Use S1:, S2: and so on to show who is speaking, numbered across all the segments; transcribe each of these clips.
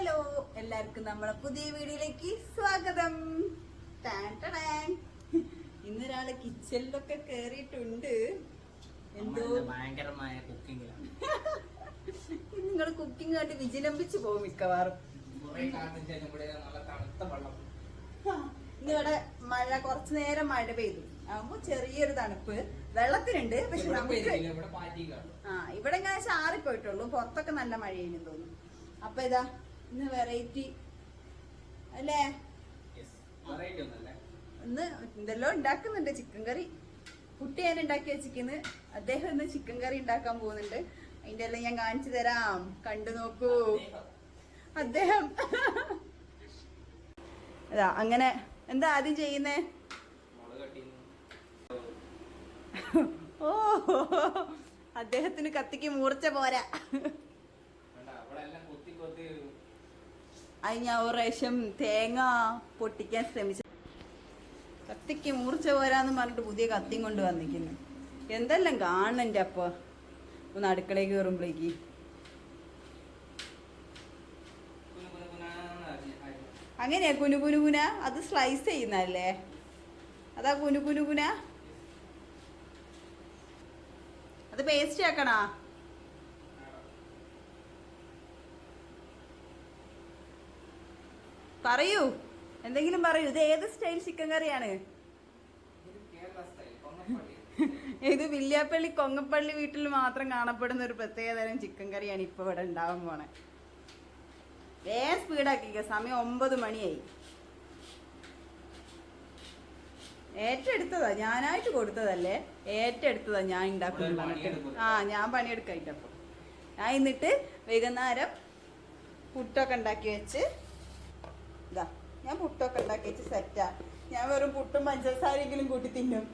S1: Hello എല്ലാവർക്കും നമ്മളെ പുതിയ വീഡിയോയിലേക്ക് സ്വാഗതം. ഇന്നൊരാൾ കിച്ചണിലൊക്കെ കേറിയിട്ടുണ്ട്. എന്തോ?
S2: ഭയങ്കരമായ കുക്കിംഗ്
S1: നിങ്ങൾ കുക്കിംഗ് കണ്ട് വിജിലംബിച്ച് പോകും മിക്കവാറും. ഇന്നിവിടെ മഴ കുറച്ചു നേരം മഴ പെയ്തു. ആകുമ്പോ ചെറിയൊരു തണുപ്പ്. വെള്ളത്തിനുണ്ട് പക്ഷെ നമുക്ക് ആ ഇവിടെ ഇങ്ങനെ ചാറിപ്പോയിട്ടുള്ളൂ. പുറത്തൊക്കെ നല്ല മഴയെന്ന് തോന്നുന്നു. അപ്പൊ ഇതാ ഇന്ന് വെറൈറ്റി അല്ലേ? ഇന്ന് എന്തെല്ലോ ഉണ്ടാക്കുന്നുണ്ട് ചിക്കൻ കറി കുട്ടി ഞാൻ ഉണ്ടാക്കി വെച്ചിരിക്കുന്നു അദ്ദേഹം ഇന്ന് ചിക്കൻ കറി ഉണ്ടാക്കാൻ പോകുന്നുണ്ട്. അതിന്റെ എല്ലാം ഞാൻ കാണിച്ചു തരാം. കണ്ടു നോക്കൂ. അദ്ദേഹം. അതാ അങ്ങനെ. എന്താ ആദ്യം ചെയ്യുന്നേ? ഓ അദ്ദേഹത്തിന് കത്തിക്ക് മൂർച്ച പോരാ
S2: വേണ്ട അവിടെ എല്ലാം കൊത്തി കൊത്തി
S1: അത് ഞാൻ പ്രാവശ്യം തേങ്ങ പൊട്ടിക്കാൻ ശ്രമിച്ചു. കത്തിക്ക് മൂർച്ച പോരാന്ന് പറഞ്ഞിട്ട് പുതിയ കത്തി കൊണ്ട് വന്നിരിക്കുന്നു. എന്തെല്ലാം കാണണം അപ്പ? ഒന്ന് അടുക്കളയിൽ കയറുമ്പോഴേക്ക്. അങ്ങനെയാ കുനു കുനു കുന? അത് സ്ലൈസ് ചെയ്യുന്നല്ലേ അതാ കുനു കുനു കുന? അത് പേസ്റ്റ് ആക്കണാ? പറയൂ. എന്തെങ്കിലും പറയൂ. ഇത് ഏത് സ്റ്റൈൽ ചിക്കൻ കറിയാണ്?
S2: ഇത്
S1: വില്യാപ്പള്ളി കൊങ്ങപ്പള്ളി വീട്ടിൽ മാത്രം കാണപ്പെടുന്ന ഒരു പ്രത്യേകതരം ചിക്കൻ കറിയാണ് ഇപ്പൊ ഇവിടെ ഉണ്ടാവാൻ പോണേ. വേഗം സ്പീഡാക്കിക്ക സമയം ഒമ്പത് മണിയായി. ഏറ്റെടുത്തതാ. ഞാനായിട്ട് കൊടുത്തതല്ലേ? ഏറ്റെടുത്തതാ ഞാൻ ഉണ്ടാക്കുന്നു
S2: ഇവിടെ
S1: പറഞ്ഞിട്ട്.
S2: പണിയെടുക്കും.
S1: ആ ഞാൻ പണിയെടുക്കായിട്ടപ്പോ ഞാൻ എന്നിട്ട് വൈകുന്നേരം പുട്ടൊക്കെ ഉണ്ടാക്കി വെച്ച് ഞാൻ പുട്ടൊക്കെ ഉണ്ടാക്കി വെച്ച് സെറ്റാ ഞാൻ വെറും പുട്ടും പഞ്ചസാരെങ്കിലും കൂട്ടി തിന്നും.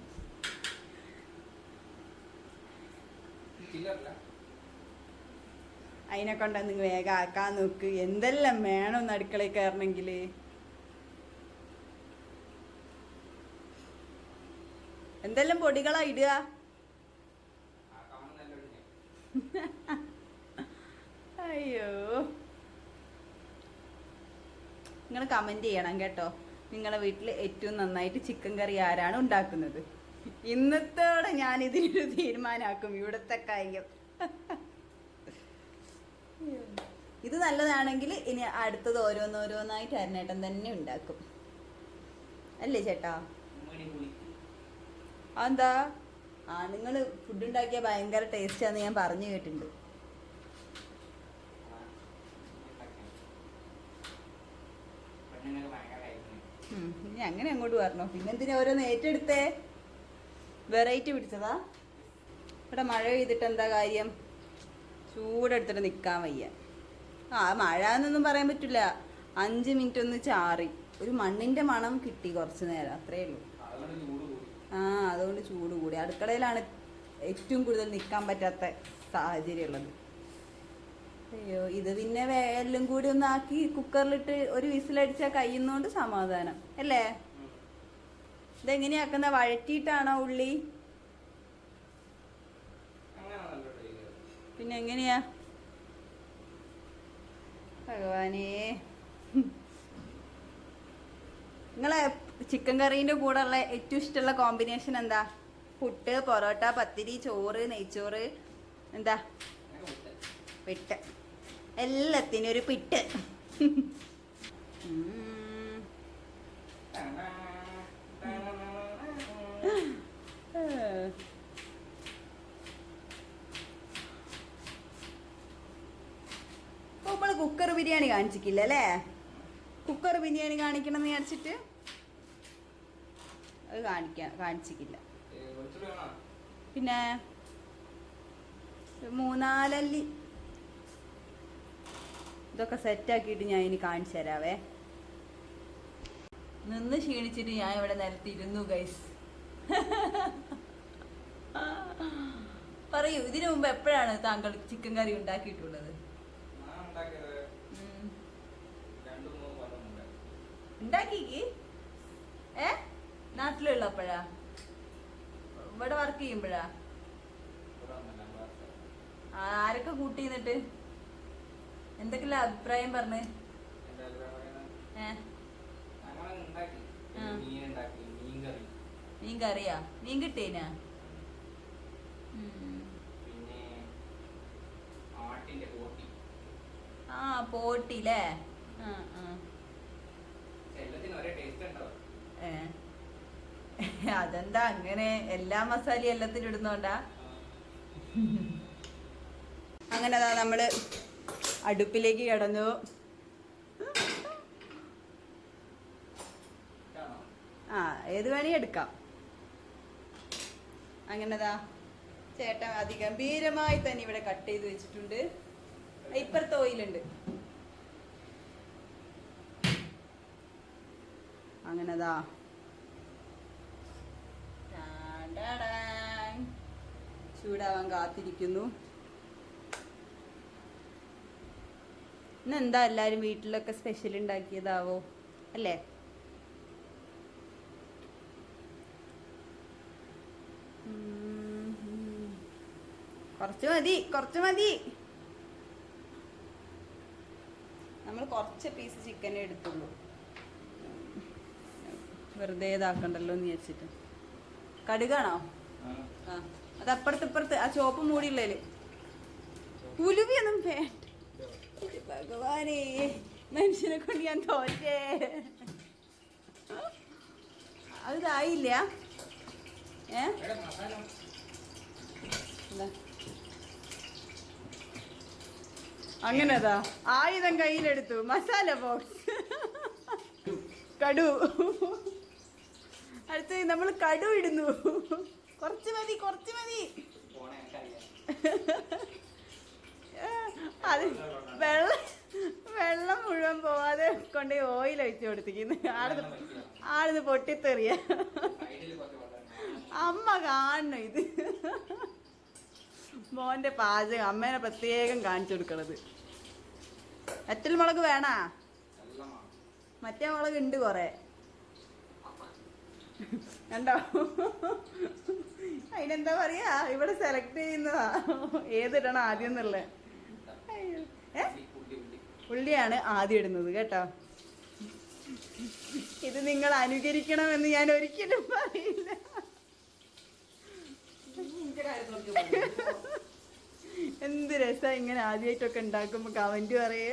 S1: അതിനെ കൊണ്ട് നിങ്ങൾ വേഗം ആക്കാൻ നോക്ക്. എന്തെല്ലാം വേണം ഒന്ന് അടുക്കളയിൽ കയറണമെങ്കിൽ എന്തെല്ലാം പൊടികളാ ഇടുക? അയ്യോ. നിങ്ങൾ കമന്റ് ചെയ്യണം കേട്ടോ. നിങ്ങളുടെ വീട്ടിൽ ഏറ്റവും നന്നായിട്ട് ചിക്കൻ കറി ആരാണ് ഉണ്ടാക്കുന്നത്? ഇന്നത്തോടെ ഞാൻ ഇതിനൊരു തീരുമാനമാക്കും ഇവിടുത്തെ കാര്യം. ഇത് നല്ലതാണെങ്കിൽ ഇനി അടുത്തത് ഓരോന്നോരോന്നായിട്ട് അരണേട്ടൻ തന്നെ ഉണ്ടാക്കും. അല്ലേ ചേട്ടാ?
S2: എന്താ
S1: ആ നിങ്ങൾ ഫുഡ് ഉണ്ടാക്കിയ ഭയങ്കര ടേസ്റ്റാന്ന് ഞാൻ പറഞ്ഞു കേട്ടിട്ടുണ്ട്
S2: ആ, ഇതൊക്കെ. പെണ്ണുങ്ങൾക്ക് ഭയങ്കര ആയിരുന്നു
S1: ഉം, ഇനി അങ്ങനെ അങ്ങോട്ട് വരണോ? പിന്നെ എന്തിനാ ഓരോന്ന് ഏറ്റെടുത്തേ? വെറൈറ്റി പിടിച്ചതാ? ഇവിടെ മഴ പെയ്തിട്ട് എന്താ കാര്യം? ചൂടെടുത്തിട്ട് നിൽക്കാൻ വയ്യ. ആ മഴ എന്നൊന്നും പറയാൻ പറ്റില്ല. അഞ്ച് മിനിറ്റ് ഒന്ന് ചാറി. ഒരു മണ്ണിന്റെ മണം കിട്ടി കുറച്ച് നേരം അത്രേ ഉള്ളൂ. ആ അതുകൊണ്ട് ചൂട് കൂടി. അടുക്കളയിലാണ് ഏറ്റവും കൂടുതൽ നിൽക്കാൻ പറ്റാത്ത സാഹചര്യം ഉള്ളത് അയ്യോ ഇത് പിന്നെ വേലും എല്ലാം കൂടി ഒന്ന് ആക്കി കുക്കറിലിട്ട് ഒരു വിസിലടിച്ചാൽ കഴിയുന്നോണ്ട് സമാധാനം. അല്ലേ. ഇതെങ്ങനെയാക്കുന്ന? വഴറ്റിയിട്ടാണോ ഉള്ളി? പിന്നെ എങ്ങനെയാ? ഭഗവാനേ. നിങ്ങളെ ചിക്കൻ കറീന്റെ കൂടെ ഉള്ള ഏറ്റവും ഇഷ്ടമുള്ള കോമ്പിനേഷൻ എന്താ? പുട്ട് പൊറോട്ട പത്തിരി ചോറ് നെയ്ച്ചോറ്. എന്താ?
S2: വിട്ട്.
S1: എല്ലാത്തിനും ഒരു പിട്ട് ഉം. നമ്മൾ കുക്കർ ബിരിയാണി കാണിച്ചിട്ടില്ല അല്ലേ കുക്കർ ബിരിയാണി കാണിക്കണം എന്ന് വിചാരിച്ചിട്ട് അത്
S2: വെളുത്തുള്ളി വേണോ?
S1: പിന്നെ മൂന്നാലല്ലി ഇതൊക്കെ സെറ്റാക്കിയിട്ട് ഞാൻ ഇനി കാണിച്ചു തരാവേ. നിന്ന് ക്ഷീണിച്ചിട്ട് ഞാൻ ഇവിടെ നിലത്തിരുന്നു ഗൈസ് പറയൂ ഇതിനു മുമ്പ് എപ്പോഴാണ് താങ്കൾ ചിക്കൻ കറി ഉണ്ടാക്കിയിട്ടുള്ളത്?
S2: ഞാൻ ഉണ്ടാക്കിയത്
S1: ഉം.
S2: രണ്ട് മൂന്ന് കൊല്ലം മുമ്പേ.
S1: ഉണ്ടാക്കിക്ക്. ഏ? നാട്ടിലുള്ളപ്പോഴാ? ഇവിടെ വർക്ക് ചെയ്യുമ്പോഴാ? ആരൊക്കെ കൂട്ടി എന്നിട്ട്? എന്തൊക്കെയുള്ള അഭിപ്രായം പറഞ്ഞ്?
S2: മീൻ
S1: കറിയാ? മീൻ കിട്ടീനാ? ആ പോട്ടില്ലേ ആ അതെന്താ അങ്ങനെ എല്ലാ മസാലയും എല്ലാത്തിനും ഇടുന്നോണ്ടാ? അങ്ങനെ അതാ നമ്മൾ അടുപ്പിലേക്ക് കിടന്നു. ആ ഏത് വേണേ എടുക്കാം. അങ്ങനെതാ. ചേട്ടൻ അതിഗംഭീരമായി തന്നെ ഇവിടെ കട്ട് ചെയ്ത് വെച്ചിട്ടുണ്ട്. ഇപ്പുറത്ത് ഓയിലുണ്ട്. അങ്ങനെതാ. ചൂടാവാൻ കാത്തിരിക്കുന്നു. ഇന്നെന്താ എല്ലാരും വീട്ടിലൊക്കെ സ്പെഷ്യൽ ഉണ്ടാക്കിയതാവോ? അല്ലേ. കുറച്ച് മതി കുറച്ച് മതി. നമ്മൾ കുറച്ച് പീസ് ചിക്കൻ എടുത്തുള്ളൂ. വെറുതെ ഇതാക്കണ്ടല്ലോ എന്ന് വിചാരിച്ചിട്ട്. കടുകാണോ?
S2: ആ.
S1: അത് അപ്പുറത്ത് ഇപ്പുറത്ത് ആ ചോപ്പ് മൂടിയുള്ളതിൽ. ഉലുവിയൊന്നും വേണ്ട. ഭഗവാനേ മനുഷ്യനെ കൊണ്ട് ഞാൻ തോറ്റേ. അതിതായില്ല ഏ? അങ്ങനെതാ. ആയുധം കയ്യിലെടുത്തു. മസാല ബോക്സ് കടു. അടുത്ത് നമ്മൾ കടു ഇടുന്നു. കുറച്ച് മതി കുറച്ച് മതി. അത് വെള്ളം വെള്ളം മുഴുവൻ പോവാതെ കൊണ്ട് ഓയിൽ ഒഴിച്ചു കൊടുത്തിരിക്കുന്നു. ആളിത് ആളിത് പൊട്ടിത്തെറിയ. അമ്മ കാണണം ഇത്. മോന്റെ പാചകം അമ്മേനെ പ്രത്യേകം കാണിച്ചു കൊടുക്കണത്. വറ്റൽ മുളക് വേണാ? മറ്റേ മുളക് ഉണ്ട് കുറേ. കണ്ടോ? അതിനെന്താ പറയാ? ഇവിടെ സെലക്ട് ചെയ്യുന്നതാ. ഏതിടണം ആദ്യം എന്നുള്ള അയ്യോ. ഏ
S2: ഉള്ളി ഉള്ളി
S1: ഉള്ളിയാണ് ആദ്യം ഇടുന്നത് കേട്ടോ. ഇത് നിങ്ങൾ അനുകരിക്കണമെന്ന് ഞാൻ ഒരിക്കലും പറയില്ല. എന്ത് രസ ഇങ്ങനെ ആദ്യമായിട്ടൊക്കെ ഉണ്ടാക്കുമ്പോ കമന്റ് പറയേ.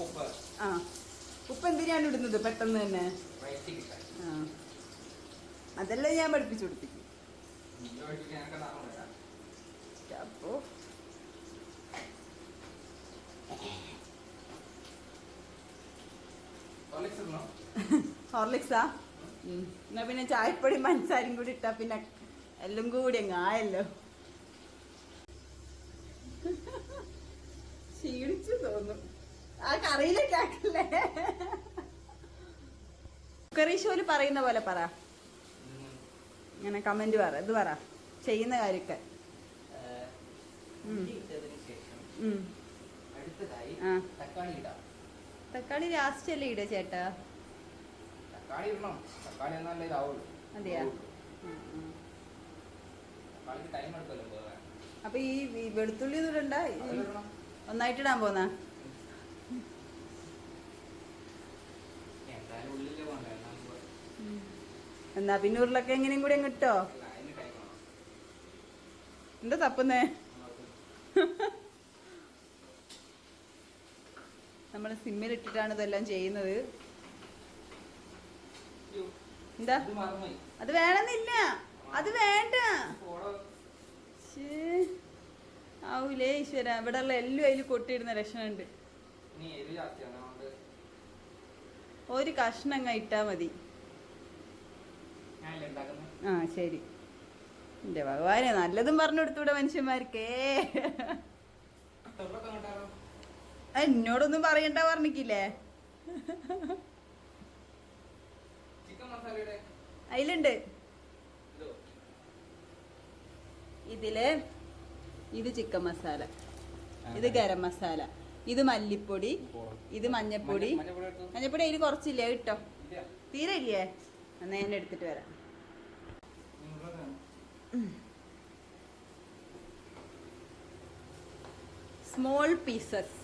S2: ഉപ്പ്
S1: ആ. ഉപ്പ് എന്തിനാണ് ഇടുന്നത് പെട്ടെന്ന് തന്നെ? ആ. അതല്ലേ ഞാൻ പഠിപ്പിച്ചു കൊടുപ്പിക്കും. അപ്പോ
S2: ഹോർലിക്സ്.
S1: എന്നാ പിന്നെ ചായപ്പൊടി മനസ്സാരും കൂടി ഇട്ടാ പിന്നെ എല്ലാം കൂടി അങ്ങ് ആയല്ലോ. ക്ഷീണിച്ചു തോന്നും. ആ കറിയിലേക്കാക്കല്ലേ ആക്കല്ലേ കുക്കറി ഷോയിൽ പറയുന്ന പോലെ പറ. ഇങ്ങനെ കമന്റ് പറ ഇത് പറ. ചെയ്യുന്ന കാര്യമൊക്കെ
S2: ആ. തക്കാളി
S1: ലാസ്റ്റ് അല്ലേ ഇടുക ചേട്ടാ?
S2: തക്കാളി ഇടണം. തക്കാളി എന്നാലേ ഇതാവുള്ളൂ
S1: അതെയാ? അപ്പൊ ഈ വെളുത്തുള്ളി ഒന്നും ഇടണ്ട. ഒന്നായിട്ടിടാൻ പോന്നാ
S2: എന്തായാലും ഉള്ളിലേ പോകണ്ടേ നമുക്ക്
S1: എന്നാ പിന്നെ ഉരുളൊക്കെ എങ്ങനെയും കൂടി അങ്ങ് ഇട്ടോ? എന്താ തപ്പുന്നേ? നമ്മൾ സിമ്മിലിട്ടിട്ടാണ് ഇതെല്ലാം ചെയ്യുന്നത്. എന്താ? അത് വേണമെന്നില്ല. അത് വേണ്ട. ആവൂലേ ഈശ്വര. ഇവിടെ ഉള്ള എല്ലാം അതിൽ കൊട്ടിയിടുന്ന ലക്ഷണമുണ്ട്
S2: ജാസ്തിയാണ്
S1: ഒരു കഷ്ണം അങ്ങ് ഇട്ടാ മതി. ആ ശരി. എന്റെ ഭഗവാനെ നല്ലതും പറഞ്ഞു കൊടുത്തൂടെ മനുഷ്യന്മാർക്കേ എന്നോടൊന്നും പറയണ്ട പറഞ്ഞിക്കില്ലേ അതിലുണ്ട്.
S2: ഇതോ.
S1: ഇതിൽ ഇത് ചിക്കൻ മസാല. ഇത് ഗരം മസാല. ഇത് മല്ലിപ്പൊടി. ഇത് മഞ്ഞപ്പൊടി.
S2: മഞ്ഞ- മഞ്ഞപ്പൊടി
S1: അതിൽ കുറച്ചില്ലേ? കിട്ടോ. തീരെ ഇല്ലേ? എന്നാ ഞാൻ എടുത്തിട്ട് വരാം. സ്മോൾ പീസസ്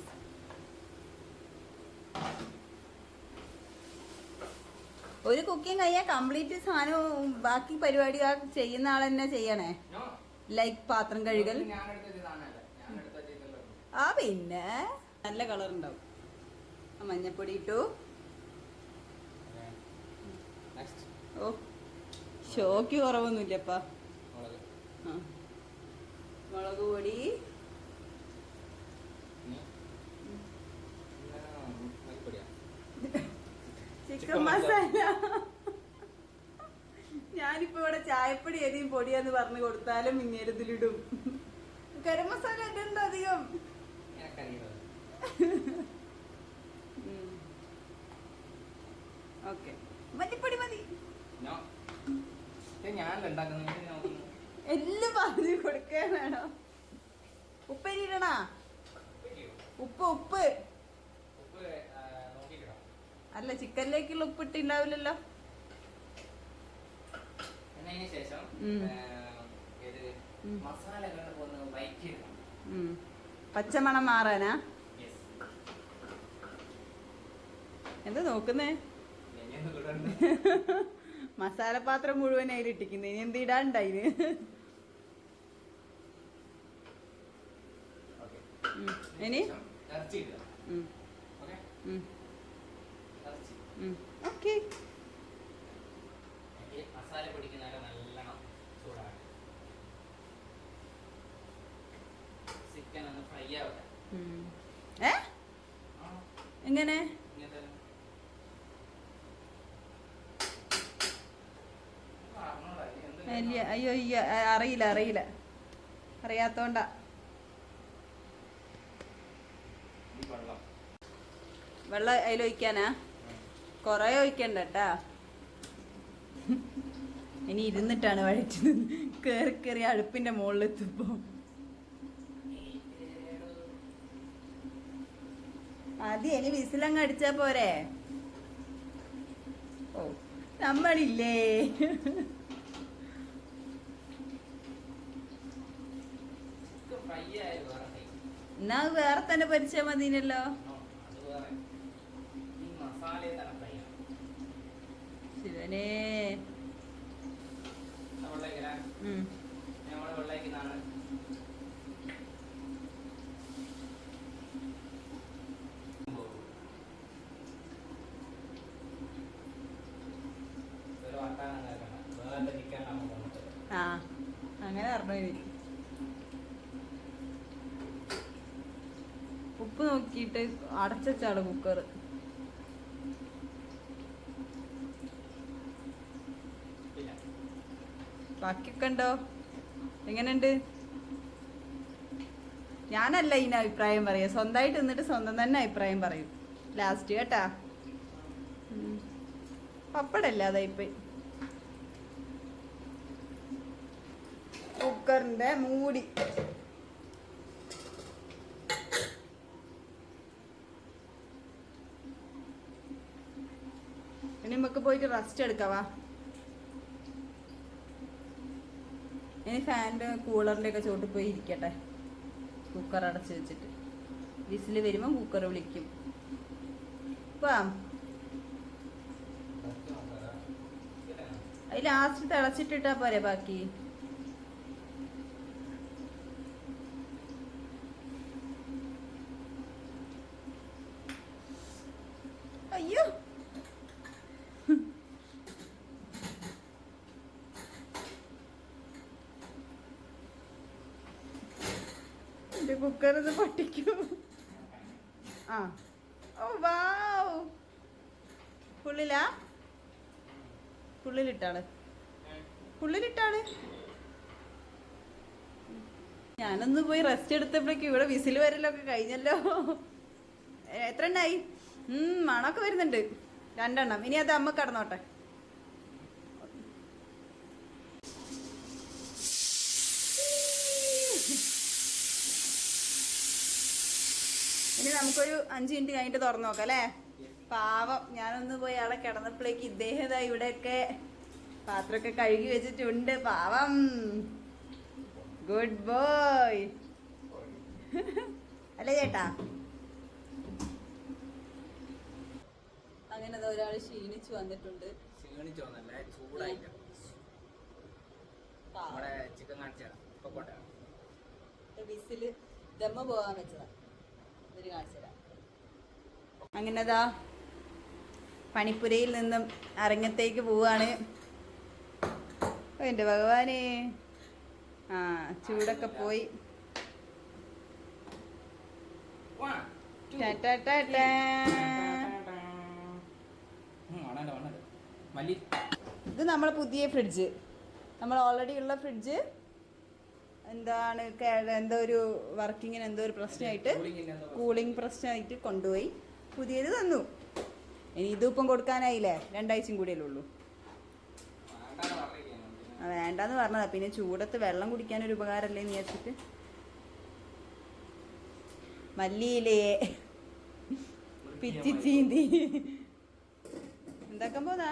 S1: ഒരു കുക്കിംഗ് കഴിയാൻ കംപ്ലീറ്റ് സാധനവും ബാക്കി പരിപാടി ചെയ്യുന്ന ആൾ തന്നെ ചെയ്യണേ. ലൈക്ക് പാത്രം കഴുകൽ. ആ പിന്നെ നല്ല കളർ ഉണ്ടാവും. മഞ്ഞപ്പൊടി ഇട്ടു. ഓ ഷോക്ക് കുറവൊന്നുമില്ലപ്പാ.
S2: മുളക്
S1: പൊടി
S2: ഇനി മല്ലിപ്പൊടിയാ
S1: ചിക്കൻ മസാല. ഞാനിപ്പോ ഇവിടെ ചായപ്പൊടി ഏതെങ്കിലും പൊടിയാന്ന് പറഞ്ഞു കൊടുത്താലും ഇങ്ങേരത്തിലിടും ഗരം മസാല ഇടണ്ട അധികം. ഓക്കെ. മല്ലിപ്പൊടി മതി. എല്ലാം പറഞ്ഞു കൊടുക്കാൻ വേണം. ഉപ്പരി ഉപ്പ് ഉപ്പ്. അല്ല ചിക്കനിലേക്കുള്ള ഉപ്പിട്ട് ഇട്ടുണ്ടാവില്ലല്ലോ
S2: എന്നതിന് ശേഷം ഇത് മസാലകൾ ഒന്ന്
S1: പച്ചമണം മാറാനാ? എന്താ നോക്കുന്നേ? മസാലപാത്രം മുഴുവൻ അതിലിട്ടിക്കുന്നു ഇനി എന്ത് ഇടാണ്ടായിന് ഇനി? ഉം.
S2: ഇറച്ചി
S1: ഉം. ഓക്കെ.
S2: മസാല പിടിക്കുന്നവരെ നല്ലോണം ചൂടാണ് ചിക്കൻ ഒന്ന് ഫ്രൈ ആവട്ടെ.
S1: ഏ? എങ്ങനെ? ഇല്ല. അയ്യോ അയ്യോ അറിയില്ല അറിയില്ല. അറിയാത്തോണ്ടാ.
S2: വെള്ളം.
S1: അതിലൊഴിക്കാനാ കൊറേ ഒഴിക്കണ്ട കേട്ടാ ഇനി ഇരുന്നിട്ടാണ് വഴറ്റുന്നത് കേറി കേറി അടുപ്പിന്റെ മുകളിലെത്തുമ്പോ. അത് ഇനി വിസിലങ്ങ് അടിച്ചാ പോരെ? ഓ നമ്മളില്ലേ. എന്നാ വേറെ തന്നെ പരിചയം മതിനല്ലോ
S2: No, അത് വേറെ ഈ മസാലയെ തന്നെ ഫ്രൈ ആണ്
S1: ശിവനേ
S2: വെള്ളേക്കല
S1: ഉം.
S2: നമ്മൾ വെള്ളേക്കുന്നതാണ് ഒരു വർത്താനം കേൾക്കണം വേറെ ചിക്കൻ നമ്മൾ കൊണ്ടുവരും
S1: ആ അങ്ങനെ പറഞ്ഞു ഉപ്പ് നോക്കിയിട്ട് അടച്ചാണ് കുക്കർ
S2: ഇല്ല
S1: ഉണ്ടോ എങ്ങനെയുണ്ട്? ഞാനല്ല ഇതിന് അഭിപ്രായം പറയുക. സ്വന്തമായിട്ട് നിന്നിട്ട് സ്വന്തം തന്നെ അഭിപ്രായം പറയും. ലാസ്റ്റ് കേട്ടാ. പപ്പടല്ല അതായിപ്പോയി കുക്കറിന്റെ മൂടി. ഇനി നമുക്ക് പോയിട്ട് റെസ്റ്റ് എടുക്കാവാ ഇനി ഫാനിന്റെ കൂളറിന്റെ ഒക്കെ ചോട്ടിൽ പോയി ഇരിക്കട്ടെ. കുക്കർ അടച്ച് വെച്ചിട്ട്. വിസിൽ വരുമ്പോൾ കുക്കർ വിളിക്കും.
S2: ഇപ്പാ
S1: അത് ലാസ്റ്റ് തിളച്ചിട്ടിട്ടാ പോരെ ബാക്കി അയ്യോ എന്റെ കുക്കർ ഇത് പൊട്ടിക്കൂ ആ ഓ വാവ് ഫുള്ളിലാ ഫുള്ളിലിട്ടാൾ ഫുള്ളിലിട്ടാൾ ഞാനൊന്ന് പോയി റെസ്റ്റ് എടുത്തപ്പോഴേക്കും ഇവിടെ വിസിൽ വരലൊക്കെ കഴിഞ്ഞല്ലോ. എത്ര എണ്ണായി? മണമൊക്കെ വരുന്നുണ്ട്. രണ്ടെണ്ണം. ഇനി അത് അമ്മ കടന്നോട്ടെ. ഇനി നമുക്കൊരു അഞ്ച് മിനിറ്റ് കഴിഞ്ഞിട്ട് തുറന്നു നോക്കാം അല്ലേ? പാവം. ഞാനൊന്ന് പോയി അവിടെ കിടന്നപ്പോഴേക്ക് ഇദ്ദേഹം ഇവിടെയൊക്കെ പാത്രമൊക്കെ കഴുകി വെച്ചിട്ടുണ്ട്. പാവം. ഗുഡ് ബോയ് അല്ലേ ചേട്ടാ? അങ്ങനെ ഒരാൾ ക്ഷീണിച്ചു വന്നിട്ടുണ്ട്.
S2: ക്ഷീണിച്ചോന്നല്ല ചൂടായില്ല നമ്മുടെ ചിക്കൻ കാണിച്ചാണ് ഇപ്പൊ പോട്ടെ
S1: ബിസിൽ ദമ്മ പോകാൻ വെച്ചതാ. ഇതൊരു കാണിച്ചതാ. അങ്ങനെതാ പണിപ്പുരയിൽ നിന്നും അരങ്ങത്തേക്ക് പോവാണ്. ഓ, എന്റെ ഭഗവാനെ. ആ ചൂടൊക്കെ പോയി. ഇത് നമ്മളെ പുതിയ ഫ്രിഡ്ജ്. നമ്മൾ ഓൾറെഡി ഉള്ള ഫ്രിഡ്ജ്. എന്താണ് എന്തോ ഒരു വർക്കിങ്ങിന് എന്തോ ഒരു പ്രശ്നമായിട്ട്. കൂളിംഗ് പ്രശ്നമായിട്ട് കൊണ്ടുപോയി. പുതിയത് തന്നു. ഇനി ഇതിപ്പം കൊടുക്കാനായില്ലേ? രണ്ടാഴ്ചയും കൂടിയല്ലേ ഉള്ളൂ.
S2: വേണ്ടാന്ന്
S1: പറഞ്ഞതാ. പിന്നെ ചൂടത്ത് വെള്ളം കുടിക്കാൻ ഒരു ഉപകാരമല്ലേ എന്ന് വിചാരിച്ചിട്ട്. മല്ലിയിലേ. പിച്ചി ചീന്തി. എന്താക്കാൻ പോതാ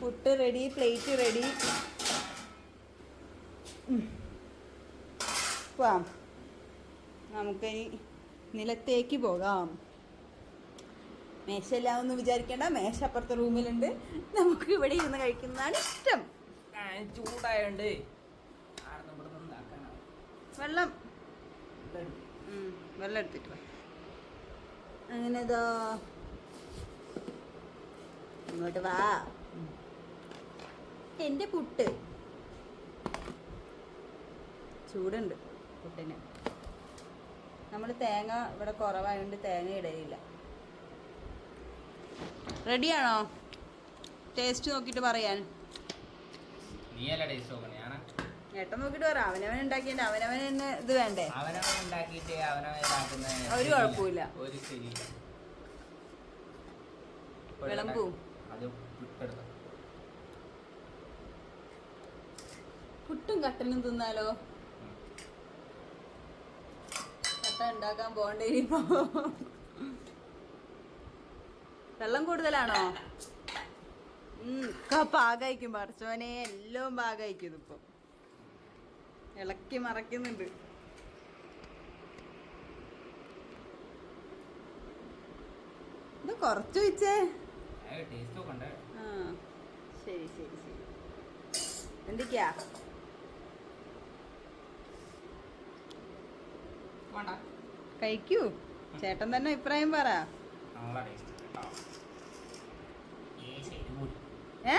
S1: പുട്ട് റെഡി പ്ലേറ്റ് റെഡി പോവാം നമുക്കിനി നിലത്തേക്ക് പോകാം. മേശയില്ലാന്ന് ഒന്നും വിചാരിക്കേണ്ട. മേശ അപ്പുറത്തെ റൂമിലുണ്ട്. നമുക്ക് ഇവിടെ ഇരുന്ന് കഴിക്കുന്നതാണ് ഇഷ്ടം.
S2: ചൂടായോണ്ട്
S1: വെള്ളം. വെള്ളം എടുത്തിട്ട് വാ. അങ്ങനെ ഇതാ. ഇങ്ങോട്ട് വാ. എന്റെ പുട്ട്. ചൂടുണ്ട് പുട്ടിന്. നമ്മൾ തേങ്ങ ഇവിടെ കുറവായതുകൊണ്ട് തേങ്ങ ഇടയില്ല റെഡിയാണോ? ടേസ്റ്റ് നോക്കിയിട്ട് പറയാൻ. ഏട്ടൻ നോക്കിയിട്ട് പറ അവനവൻ ഉണ്ടാക്കിയതിന്റെ അവനവൻ ഇത് വേണ്ടേ?
S2: ഉണ്ടാക്കിയിട്ട്
S1: ഒരു. കുഴപ്പമില്ല. വിളമ്പൂ. പുട്ടും കട്ടനും തിന്നാലോ? കട്ട ഉണ്ടാക്കാൻ പോകണ്ടേ ഇനിയിപ്പോ വെള്ളം കൂടുതലാണോ? ഒക്കെ പാകായിക്കും പറച്ചോനെ എല്ലാം പാകായിക്കും ഇതിപ്പോ ഇളക്കി മറക്കുന്നുണ്ട് ഇത് കുറച്ച് വെച്ചേ ആ ശരി ശരി ശരി. എന്തൊക്കെയാ?
S2: വേണ്ട.
S1: കഴിക്കൂ. ചേട്ടൻ തന്നെ അഭിപ്രായം പറ.
S2: ഏ?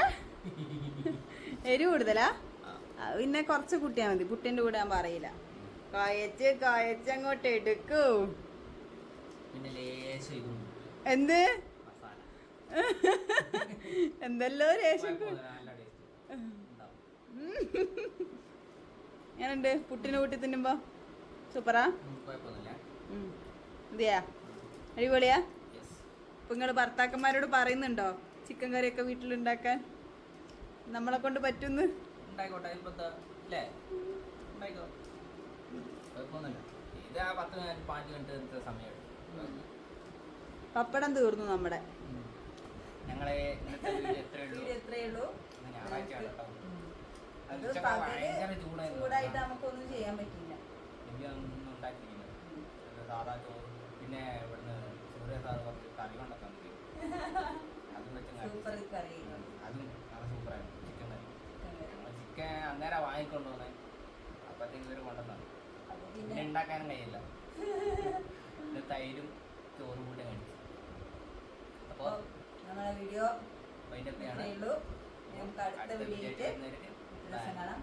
S1: എരിവ് കൂടുതലാ? പിന്നെ കുറച്ച് കുട്ടിയാ മതി. പുട്ടിന്റെ കൂടെ ഞാൻ പറയില്ല. കായച്ച് കായച്ച് അങ്ങോട്ട് എടുക്കൂ. എന്ത്? എന്തല്ലോ രേഷം ഞാനുണ്ട് പുട്ടിന് കൂട്ടി തിന്നുമ്പോ? സൂപ്പറാ?
S2: ഉം.
S1: അടിപൊളിയാ?
S2: യെസ്
S1: ഇപ്പൊ നിങ്ങൾ ഭർത്താക്കന്മാരോട് പറയുന്നുണ്ടോ ചിക്കൻ കറിയൊക്കെ വീട്ടിലുണ്ടാക്കാൻ? നമ്മളെ കൊണ്ട് പറ്റുന്നു? പപ്പടം തീർന്നു നമ്മുടെ.
S2: ഞങ്ങളെ
S1: ചൂടായിട്ട് നമുക്കൊന്നും ചെയ്യാൻ പറ്റില്ല
S2: എനിക്ക് ഒന്നും ഉണ്ടാക്കിയില്ല ഇത് സാധാ ചോറ് പിന്നെ ഇവിടുന്ന് സൂര്യ സാറ് കുറച്ച് കറി കൊണ്ടൊക്കെ അതും വെച്ച് അതും നല്ല സൂപ്പറായിരുന്നു ചിക്കൻ കറി. ഞങ്ങൾ ചിക്കൻ അന്നേരം വാങ്ങിക്കൊണ്ടു വന്നേ അപ്പത്തേക്ക് ഇവർ
S1: കൊണ്ടുവന്നു
S2: പിന്നെ ഉണ്ടാക്കാനും കഴിയില്ല. പിന്നെ തൈരും ചോറും കൂടെ കഴിച്ചു അപ്പോൾ
S1: നമ്മളെ വീഡിയോ ഉള്ളൂ. നമുക്ക് അടുത്ത വീഡിയോ കാണാം.